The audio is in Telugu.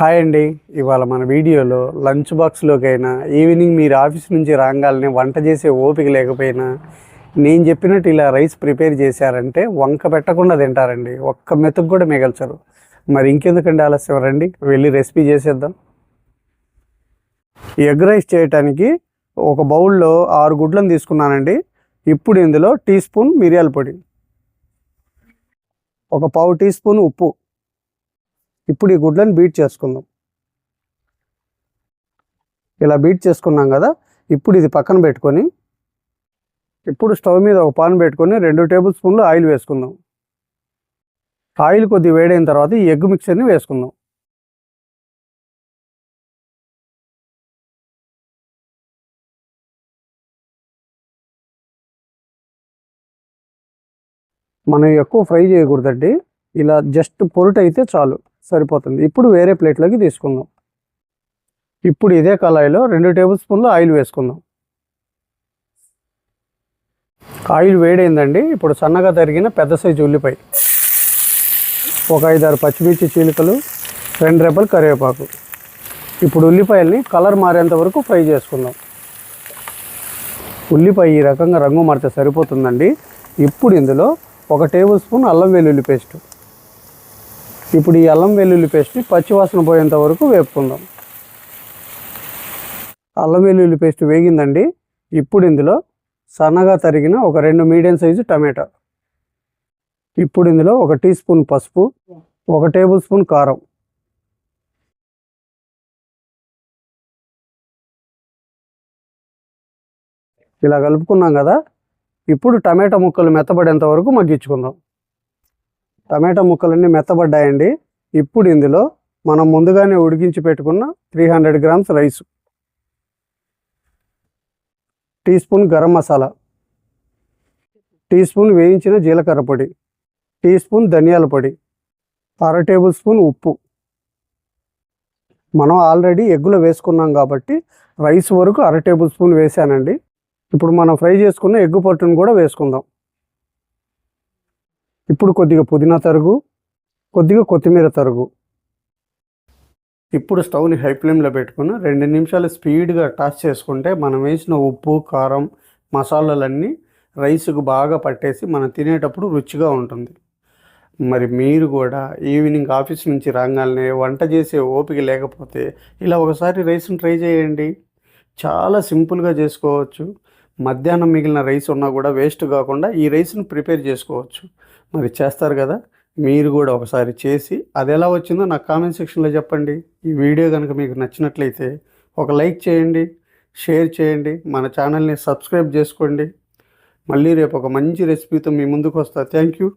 హాయ్ అండి. ఇవాళ మన వీడియోలో లంచ్ బాక్స్లోకైనా ఈవినింగ్ మీరు ఆఫీస్ నుంచి రాగాలని వంట చేసే ఓపిక లేకపోయినా నేను చెప్పినట్టు ఇలా రైస్ ప్రిపేర్ చేశారంటే వంక పెట్టకుండా తింటారండి. ఒక్క మెతుకు కూడా మిగల్చరు. మరి ఇంకెందుకండి ఆలస్యం? రండి వెళ్ళి రెసిపీ చేసేద్దాం. ఎగ్ రైస్ చేయటానికి ఒక బౌల్లో ఆరు గుడ్లను తీసుకున్నానండి. ఇప్పుడు ఇందులో టీ స్పూన్ మిరియాల పొడి ఒక పావు టీ స్పూన్ ఉప్పు ఇప్పుడు ఈ గుడ్లను బీట్ చేసుకుందాం. ఇలా బీట్ చేసుకున్నాం కదా ఇప్పుడు ఇది పక్కన పెట్టుకొని ఇప్పుడు స్టవ్ మీద ఒక పాన్ పెట్టుకొని రెండు టేబుల్ స్పూన్లు ఆయిల్ వేసుకుందాం. ఆయిల్ కొద్ది వేడైన తర్వాత ఈ ఎగ్ మిక్చర్ని వేసుకుందాం. మనం ఎక్కువ ఫ్రై చేయకూడదండి. ఇలా జస్ట్ పొరుటైతే అయితే చాలు. సరిపోతుంది. ఇప్పుడు వేరే ప్లేట్లోకి తీసుకుందాం. ఇప్పుడు ఇదే కళాయిలో రెండు టేబుల్ స్పూన్లు ఆయిల్ వేసుకుందాం. ఆయిల్ వేడైందండి. ఇప్పుడు సన్నగా తరిగిన పెద్ద సైజు ఉల్లిపాయ. ఒక ఐదారు పచ్చిమిర్చి చీలికలు రెండు రెబ్బలు కరివేపాకు. ఇప్పుడు ఉల్లిపాయల్ని కలర్ మారేంత వరకు ఫ్రై చేసుకుందాం. ఉల్లిపాయ ఈ రకంగా రంగు మారితే సరిపోతుందండి. ఇప్పుడు ఇందులో ఒక టేబుల్ స్పూన్ అల్లం వెల్లుల్లి పేస్ట్. ఇప్పుడు ఈ అల్లం వెల్లుల్లి పేస్ట్ని పచ్చివాసన పోయేంత వరకు వేపుకుందాం. అల్లం వెల్లుల్లి పేస్ట్ వేగిందండి. ఇప్పుడు ఇందులో సన్నగా తరిగిన ఒక రెండు మీడియం సైజు టమాటా. ఇప్పుడు ఇందులో ఒక టీ స్పూన్ పసుపు ఒక టేబుల్ స్పూన్ కారం. ఇలా కలుపుకున్నాం కదా. ఇప్పుడు టమాటా ముక్కలు మెత్తబడేంత వరకు మగ్గించుకుందాం. టమాటా ముక్కలన్నీ మెత్తబడ్డాయండి. ఇప్పుడు ఇందులో మనం ముందుగానే ఉడికించి పెట్టుకున్న three hundred grams rice. Teaspoon garam masala. Teaspoon వేయించిన జీలకర్ర పొడి. టీ స్పూన్ ధనియాల పొడి. అర టేబుల్ స్పూన్ ఉప్పు. మనం ఆల్రెడీ ఎగ్గులో వేసుకున్నాం కాబట్టి రైస్ వరకు అర టేబుల్ స్పూన్ వేసానండి. ఇప్పుడు మనం ఫ్రై చేసుకున్న ఎగ్గు పొట్టును కూడా వేసుకుందాం. ఇప్పుడు కొద్దిగా పుదీనా తరుగు కొద్దిగా కొత్తిమీర తరుగు. ఇప్పుడు స్టవ్ని హై ఫ్లేమ్లో పెట్టుకుని రెండు నిమిషాలు స్పీడ్గా టచ్ చేసుకుంటే మనం వేసిన ఉప్పు కారం మసాలాలన్నీ రైస్కు బాగా పట్టేసి మనం తినేటప్పుడు రుచిగా ఉంటుంది. మరి మీరు కూడా ఈవినింగ్ ఆఫీస్ నుంచి రాగానే వంట చేసే ఓపిక లేకపోతే ఇలా ఒకసారి రైస్ని ట్రై చేయండి. చాలా సింపుల్గా చేసుకోవచ్చు. మధ్యాహ్నం మిగిలిన రైస్ ఉన్నా కూడా వేస్ట్ కాకుండా ఈ రైస్ని ప్రిపేర్ చేసుకోవచ్చు. మరి చేస్తారు కదా? మీరు కూడా ఒకసారి చేసి అది ఎలా వచ్చిందో నాకు కామెంట్ సెక్షన్లో చెప్పండి. ఈ వీడియో కనుక మీకు నచ్చినట్లయితే ఒక లైక్ చేయండి షేర్ చేయండి మన ఛానల్ని సబ్స్క్రైబ్ చేసుకోండి. మళ్ళీ రేపు ఒక మంచి రెసిపీతో మీ ముందుకు వస్తా. Thank you.